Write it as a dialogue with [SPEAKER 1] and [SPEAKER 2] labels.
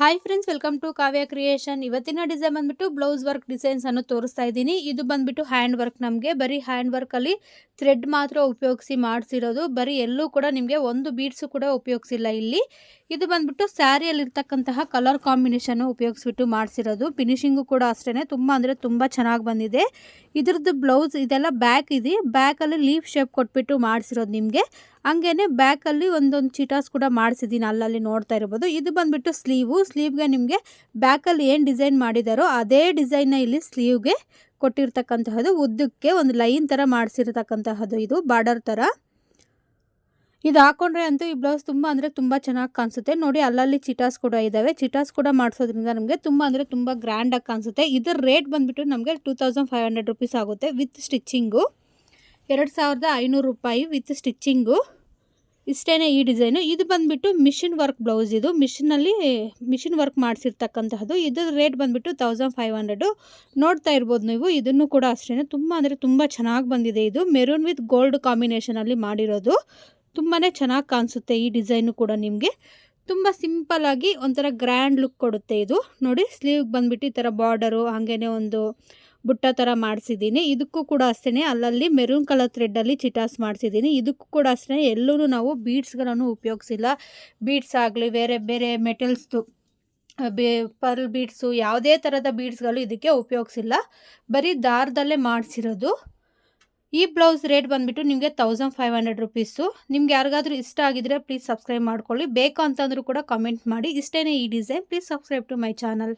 [SPEAKER 1] Hi friends welcome to Kavya creation ಇವತ್ತಿನ design ಬಂದ್ಬಿಟ್ಟು blouse work designs ಅನ್ನು ತೋರಿಸ್ತಾ ಇದ್ದೀನಿ. ಇದು ಬಂದ್ಬಿಟ್ಟು ಹ್ಯಾಂಡ್ ವರ್ಕ್ ನಮಗೆ. ಬರೀ ಹ್ಯಾಂಡ್ ವರ್ಕಲ್ಲಿ ಥ್ರೆಡ್ ಮಾತ್ರ ಉಪಯೋಗಿಸಿ ಮಾಡಿಸಿರೋದು. ಬರೀ ಎಲ್ಲೂ ಕೂಡ ನಿಮಗೆ ಒಂದು ಬೀಡ್ಸು ಕೂಡ ಉಪಯೋಗಿಸಿಲ್ಲ ಇಲ್ಲಿ. ಇದು ಬಂದ್ಬಿಟ್ಟು ಸ್ಯಾರಿಯಲ್ಲಿರ್ತಕ್ಕಂತಹ ಕಲರ್ ಕಾಂಬಿನೇಷನ್ನು ಉಪಯೋಗಿಸ್ಬಿಟ್ಟು ಮಾಡಿಸಿರೋದು. ಫಿನಿಶಿಂಗು ಕೂಡ ಅಷ್ಟೇ ತುಂಬ ಅಂದರೆ ತುಂಬ ಚೆನ್ನಾಗಿ ಬಂದಿದೆ. ಇದ್ರದ್ದು ಬ್ಲೌಸ್ ಇದೆಲ್ಲ ಬ್ಯಾಕ್ ಇದೆ. ಬ್ಯಾಕಲ್ಲಿ ಲೀಫ್ ಶೇಪ್ ಕೊಟ್ಬಿಟ್ಟು ಮಾಡಿಸಿರೋದು ನಿಮಗೆ. ಹಂಗೇ ಬ್ಯಾಕಲ್ಲಿ ಒಂದೊಂದು ಚಿಟಾಸ್ ಕೂಡ ಮಾಡಿಸಿದ್ದೀನಿ ಅಲ್ಲಲ್ಲಿ ನೋಡ್ತಾ ಇರ್ಬೋದು. ಇದು ಬಂದುಬಿಟ್ಟು ಸ್ಲೀವು ಸ್ಲೀವ್ಗೆ ನಿಮಗೆ ಬ್ಯಾಕಲ್ಲಿ ಏನು ಡಿಸೈನ್ ಮಾಡಿದಾರೋ ಅದೇ ಡಿಸೈನ್ನ ಇಲ್ಲಿ ಸ್ಲೀವ್ಗೆ ಕೊಟ್ಟಿರ್ತಕ್ಕಂತಹದ್ದು ಉದ್ದಕ್ಕೆ ಒಂದು ಲೈನ್ ಥರ ಮಾಡಿಸಿರ್ತಕ್ಕಂತಹದ್ದು ಇದು, ಬಾರ್ಡರ್ ಥರ. ಇದು ಹಾಕೊಂಡ್ರೆ ಅಂತೂ ಈ ಬ್ಲೌಸ್ ತುಂಬ ಅಂದರೆ ತುಂಬ ಚೆನ್ನಾಗಿ ಕಾಣಿಸುತ್ತೆ. ನೋಡಿ ಅಲ್ಲಲ್ಲಿ ಚಿಟಾಸ್ ಕೂಡ ಇದ್ದಾವೆ ಚಿಟಾಸ್ ಕೂಡ ಮಾಡಿಸೋದ್ರಿಂದ ನಮಗೆ ತುಂಬ ಅಂದರೆ ತುಂಬ ಗ್ರ್ಯಾಂಡಾಗಿ ಕಾಣಿಸುತ್ತೆ. ಇದರ ರೇಟ್ ಬಂದುಬಿಟ್ಟು ನಮಗೆ two thousand five hundred rupees ಆಗುತ್ತೆ ವಿತ್ ಸ್ಟಿಚ್ಚಿಂಗು ಎರಡು ಸಾವಿರದ ಐನೂರು ರೂಪಾಯಿ ವಿತ್ ಸ್ಟಿಚ್ಚಿಂಗು ಇಷ್ಟೇ ಈ ಡಿಸೈನು. ಇದು ಬಂದುಬಿಟ್ಟು ಮಿಷಿನ್ ವರ್ಕ್ ಬ್ಲೌಸ್ ಇದು. ಮಿಷಿನಲ್ಲಿ ಮಿಷಿನ್ ವರ್ಕ್ ಮಾಡಿಸಿರ್ತಕ್ಕಂತಹದ್ದು. ಇದ್ರ ರೇಟ್ ಬಂದುಬಿಟ್ಟು ತೌಸಂಡ್ ಫೈವ್ ಹಂಡ್ರೆಡು ನೋಡ್ತಾ ಇರ್ಬೋದು ನೀವು. ಇದನ್ನು ಕೂಡ ಅಷ್ಟೇ ತುಂಬ ಅಂದರೆ ತುಂಬ ಚೆನ್ನಾಗಿ ಬಂದಿದೆ ಇದು. ಮೆರೂನ್ ವಿತ್ ಗೋಲ್ಡ್ ಕಾಂಬಿನೇಷನಲ್ಲಿ ಮಾಡಿರೋದು. ತುಂಬಾ ಚೆನ್ನಾಗಿ ಕಾಣಿಸುತ್ತೆ ಈ ಡಿಸೈನು ಕೂಡ ನಿಮಗೆ. ತುಂಬ ಸಿಂಪಲ್ಲಾಗಿ ಒಂಥರ ಗ್ರ್ಯಾಂಡ್ ಲುಕ್ ಕೊಡುತ್ತೆ ಇದು. ನೋಡಿ ಸ್ಲೀವ್ಗೆ ಬಂದುಬಿಟ್ಟು ಈ ಥರ ಬಾರ್ಡರು ಹಾಗೇ ಒಂದು ಬುಟ್ಟ ಥರ ಮಾಡಿಸಿದ್ದೀನಿ. ಇದಕ್ಕೂ ಕೂಡ ಅಷ್ಟೇ ಅಲ್ಲಲ್ಲಿ ಮೆರೂನ್ ಕಲರ್ ಥ್ರೆಡ್ಡಲ್ಲಿ ಚಿಟಾಸ್ ಮಾಡಿಸಿದ್ದೀನಿ. ಇದಕ್ಕೂ ಕೂಡ ಅಷ್ಟೇ ಎಲ್ಲೂ ನಾವು ಬೀಡ್ಸ್ಗಳನ್ನು ಉಪಯೋಗಿಸಿಲ್ಲ. ಬೀಡ್ಸ್ ಆಗಲಿ, ಬೇರೆ ಬೇರೆ ಮೆಟಲ್ಸ್ದು ಬೇ ಪರ್ಲ್ ಬೀಡ್ಸು ಯಾವುದೇ ಥರದ ಬೀಡ್ಸ್ಗಳು ಇದಕ್ಕೆ ಉಪಯೋಗಿಸಿಲ್ಲ. ಬರೀ ದಾರದಲ್ಲೇ ಮಾಡಿಸಿರೋದು. ಈ ಬ್ಲೌಸ್ ರೇಟ್ ಬಂದುಬಿಟ್ಟು ನಿಮಗೆ ತೌಸಂಡ್ ಫೈವ್ ಹಂಡ್ರೆಡ್ ರುಪೀಸು ನಿಮ್ಗೆ ಯಾರಿಗಾದ್ರೂ ಇಷ್ಟ ಆಗಿದ್ರೆ ಪ್ಲೀಸ್ ಸಬ್ಸ್ಕ್ರೈಬ್ ಮಾಡ್ಕೊಳ್ಳಿ. ಬೇಕು ಅಂತಂದ್ರೂ ಕೂಡ ಕಮೆಂಟ್ ಮಾಡಿ. ಇಷ್ಟೇ ಈ design please subscribe to my channel